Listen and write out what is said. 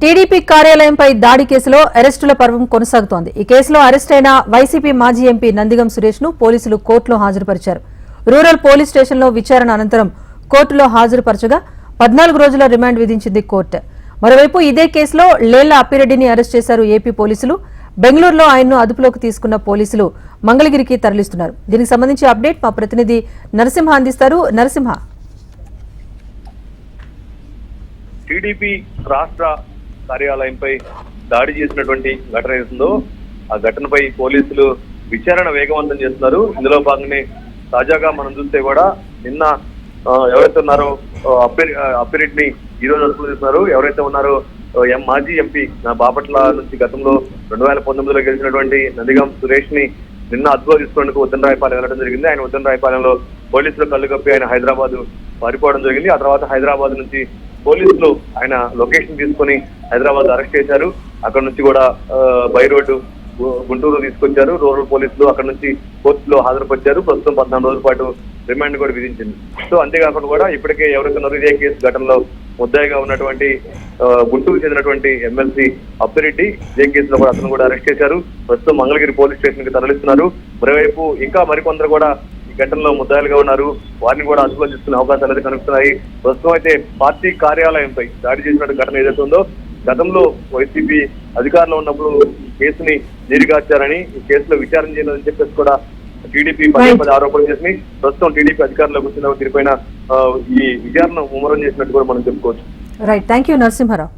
TDP కార్యాలయంపై దాడి కేసులో అరెస్టుల పర్వం కొనసాగుతోంది. ఈ కేసులో అరెస్ట్ అయిన వైసీపీ మాజీ ఎంపీ నందిగం సురేష్ను పోలీసులు కోర్టులో హాజరుపరిచారు. రూరల్ పోలీస్ స్టేషన్లో విచారణ అనంతరం కోర్టులో హాజరుపరచగా పద్నాలుగు రోజుల రిమాండ్ విధించింది కోర్టు. మరోవైపు ఇదే కేసులో లేళ్ళ అప్పిరెడ్డిని అరెస్ట్ చేశారు ఏపీ పోలీసులు. బెంగళూరులో ఆయన్ను అదుపులోకి తీసుకున్న పోలీసులు మంగళగిరికి తరలిస్తున్నారు. దీనికి సంబంధించి అప్డేట్ మా ప్రతినిధి నరసింహ అందిస్తారు. నరసింహ. టీడీపీ రాష్ట్ర కార్యాలయంపై దాడి చేసినటువంటి ఘటన ఏదో ఆ ఘటనపై పోలీసులు విచారణ వేగవంతం చేస్తున్నారు. ఇందులో భాగంగానే తాజాగా మనం చూస్తే కూడా నిన్న ఎవరైతే ఉన్నారో ఆ, అప్పిరి అప్పిరెడ్డిని ఈ రోజు అదుపులో చేస్తున్నారు ఎవరైతే ఉన్నారో ఎం మాజీ ఎంపీ నా బాపట్ల నుంచి గతంలో రెండు వేల పంతొమ్మిదిలో గెలిచినటువంటి నందిగం సురేష్ని నిన్న అదుపులో తీసుకునేందుకు ఉద్దనరాయపాలెం వెళ్ళడం జరిగింది. ఆయన ఉద్దనరాయపాలెంలో పోలీసులు కళ్ళు కప్పి ఆయన హైదరాబాద్ పారిపోవడం జరిగింది. ఆ తర్వాత హైదరాబాద్ నుంచి పోలీసులు ఆయన లొకేషన్ తీసుకొని హైదరాబాద్ అరెస్ట్ చేశారు. అక్కడ నుంచి కూడా బై రోడ్డు గుంటూరు తీసుకొచ్చారు. రూరల్ పోలీసులు అక్కడ నుంచి కోర్టులో హాజరుపరిచారు. ప్రస్తుతం పద్నాలుగు రోజుల పాటు రిమాండ్ కూడా విధించింది. సో అంతేకాకుండా కూడా ఇప్పటికే ఎవరైతే ఉన్నారో ఇదే కేసు ఘటనలో ముద్దాయిగా ఉన్నటువంటి గుంటూరు చెందినటువంటి ఎమ్మెల్సీ అప్పిరెడ్డి ఇదే కేసులో కూడా అతను కూడా అరెస్ట్ చేశారు. ప్రస్తుతం మంగళగిరి పోలీస్ స్టేషన్కి తరలిస్తున్నారు. మరోవైపు ఇంకా మరికొందరు కూడా ఘటనలో ముద్దాయిలుగా ఉన్నారు. వారిని కూడా అదుపులో తీసుకునే అవకాశాలు అయితే కనిపిస్తున్నాయి. ప్రస్తుతం అయితే పార్టీ కార్యాలయంపై దాడి చేసినట్టు ఘటన ఏదైతే ఉందో గతంలో వైసీపీ అధికారంలో ఉన్నప్పుడు ఈ కేసుని నీరుగార్చారని ఈ కేసులో విచారణ చేయాలని చెప్పేసి కూడా టీడీపీ పదే పదే ఆరోపణలు చేసి ప్రస్తుతం టీడీపీ అధికారంలోకి వచ్చిన దీనిపైన ఆ, ఈ విచారణ ముమ్మరం చేసినట్టు కూడా మనం చెప్పుకోవచ్చు. Right thank you Narasimha Rao.